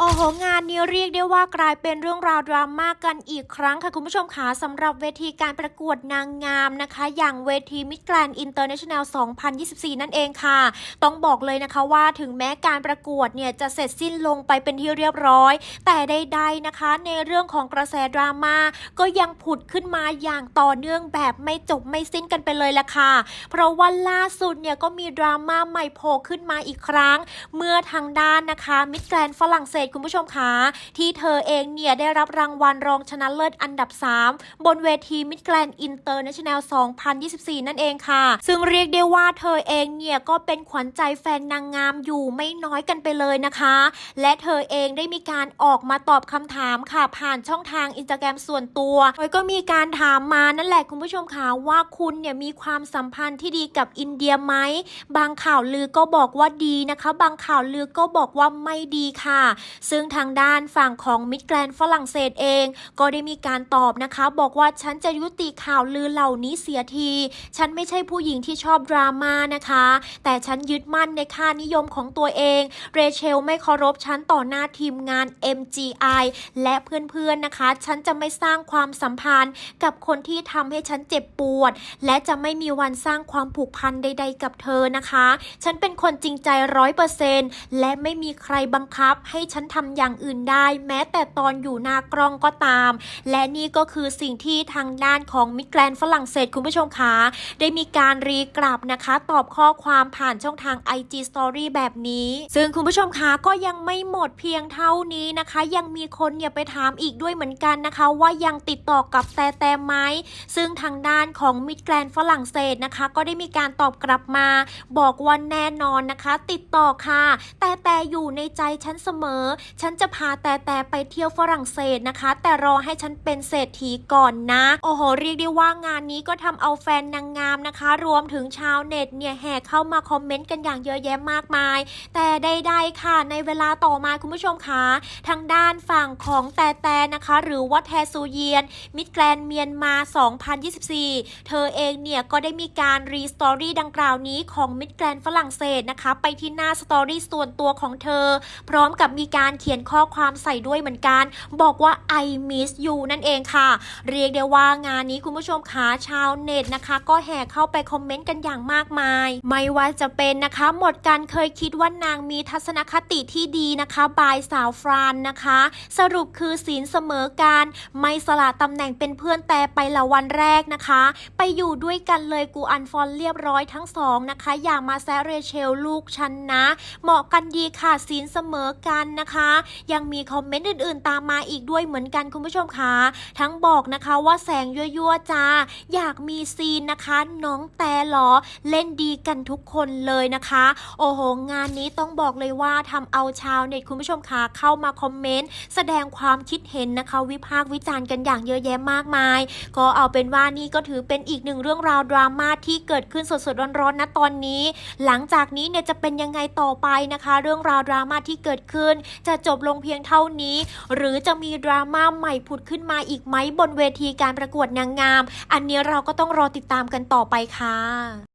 โอ้โหงานนี้เรียกได้ว่ากลายเป็นเรื่องราวดราม่ากกันอีกครั้งค่ะคุณผู้ชมคะสำหรับเวทีการประกวดนางงามนะคะ อย่างเวทีมิ s แกรน n ์อินเตอร์เนชั่นแนล 2024 นั่นเองค่ะ ต้องบอกเลยนะคะว่าถึงแม้การประกวดเนี่ยจะเสร็จสิ้นลงไปเป็นที่เรียบร้อย แต่ใดๆนะคะ ในเรื่องของกระแสดราม่าก็ยังผุดขึ้นมาอย่างต่อเนื่องแบบไม่จบไม่สิ้นกันไปเลยละค่ะ เพราะว่าล่าสุดเนี่ยก็มีดราม่าใหม่โผล่ขึ้นมาอีกครั้ง เมื่อทางด้านนะคะมิ s แกรนฝรั่งเศสคุณผู้ชมคะที่เธอเองเนี่ยได้รับรางวัลรองชนะเลิศอันดับ 3 บนเวทีมิ s แกรนอินเตอร์เนชั่นแนล2024 นั่นเองค่ะ ซึ่งเรียกได้ว่าเธอเองเนี่ยก็เป็นขวัญใจแฟนนางงามอยู่ไม่น้อยกันไปเลยนะคะ และเธอเองได้มีการออกมาตอบคำถามค่ะ ผ่านช่องทางอินสตาแกรมส่วนตัวโดยก็มีการถามมานั่นแหละคุณผู้ชมคะว่าคุณเนี่ยมีความสัมพันธ์ที่ดีกับอินเดียไหมบางข่าวลือก็บอกว่าดีนะคะ บางข่าวลือก็บอกว่าไม่ดีค่ะซึ่งทางด้านฝั่งของมิดแกรนฝรั่งเศสเอง ก็ได้มีการตอบนะคะ บอกว่าฉันจะยุติข่าวลือเหล่านี้เสียที ฉันไม่ใช่ผู้หญิงที่ชอบดราม่านะคะ แต่ฉันยึดมั่นในค่านิยมของตัวเอง เรเชลไม่เคารพฉันต่อหน้าทีมงาน MGI และเพื่อนๆนะคะ ฉันจะไม่สร้างความสัมพันธ์กับคนที่ทำให้ฉันเจ็บปวด และจะไม่มีวันสร้างความผูกพันใด ๆ กับเธอนะคะ ฉันเป็นคนจริงใจร้อยเปอร์เซนและไม่มีใครบังคับให้ฉันทำอย่างอื่นได้ แม้แต่ตอนอยู่หน้ากล้องก็ตาม และนี่ก็คือสิ่งที่ทางด้านของมิแกรนฝรั่งเศสคุณผู้ชมคะได้มีการรีกลับนะคะ ตอบข้อความผ่านช่องทาง IG Story แบบนี้ ซึ่งคุณผู้ชมคะก็ยังไม่หมดเพียงเท่านี้นะคะ ยังมีคนเนี่ยไปถามอีกด้วยเหมือนกันนะคะ ว่ายังติดต่อกับแต่แต่ไหมซึ่งทางด้านของมิดแกรนฝรั่งเศสนะคะ ก็ได้มีการตอบกลับมา บอกว่าแน่นอนนะคะ ติดต่อค่ะ แต่แต่อยู่ในใจฉันเสมอฉันจะพาแต่แต่ไปเที่ยวฝรั่งเศสนะคะ แต่รอให้ฉันเป็นเศรษฐีก่อนนะ โอ้โห เรียกได้ว่างานนี้ก็ทำเอาแฟนนางงามนะคะ รวมถึงชาวเน็ตเนี่ยแห่เข้ามาคอมเมนต์กันอย่างเยอะแยะมากมาย แต่ใดๆค่ะ ในเวลาต่อมาคุณผู้ชมคะทางด้านฝั่งของแต่แต่นะคะ หรือว่าแทซูเยียน มิดแกรนเมียนมา 2024 เธอเองเนี่ยก็ได้มีการรีสตอรี่ดังกล่าวนี้ของมิดแกรนฝรั่งเศสนะคะ ไปที่หน้าสตอรี่ส่วนตัวของเธอ พร้อมกับมีการเขียนข้อความใส่ด้วยเหมือนกัน บอกว่า I miss you นั่นเองค่ะ เรียกได้ว่างานนี้คุณผู้ชมคะชาวเน็ตนะคะ ก็แห่เข้าไปคอมเมนต์กันอย่างมากมาย ไม่ว่าจะเป็นนะคะ หมดการเคยคิดว่านางมีทัศนคติที่ดีนะคะบายสาวฟรานนะคะ สรุปคือศีลเสมอกันไม่สละตำแหน่งเป็นเพื่อนแต่ไปละวันแรกนะคะ ไปอยู่ด้วยกันเลยกูอันฟอนเรียบร้อยทั้งสองนะคะ อย่ามาแซะเรเชลลูกฉันนะ เหมาะกันดีค่ะศีลเสมอกันนะคะยังมีคอมเมนต์อื่นๆ ตามมาอีกด้วยเหมือนกันคุณผู้ชมคะทั้งบอกนะคะว่าแสงยั่วๆจ้าอยากมีซีนนะคะ น้องแต่หรอเล่นดีกันทุกคนเลยนะคะ โอ้โห งานนี้ต้องบอกเลยว่าทำเอาชาวเน็ตคุณผู้ชมคะเข้ามาคอมเมนต์แสดงความคิดเห็นนะคะ วิพากษ์วิจารณ์กันอย่างเยอะแยะมากมาย ก็เอาเป็นว่านี่ก็ถือเป็นอีกหนึ่งเรื่องราวดราม่าที่เกิดขึ้นสดๆร้อนๆนะตอนนี้ หลังจากนี้เนี่ยจะเป็นยังไงต่อไปนะคะ เรื่องราวดราม่าที่เกิดขึ้นจะจบลงเพียงเท่านี้ หรือจะมีดราม่าใหม่ผุดขึ้นมาอีกไหมบนเวทีการประกวดนางงาม อันนี้เราก็ต้องรอติดตามกันต่อไปค่ะ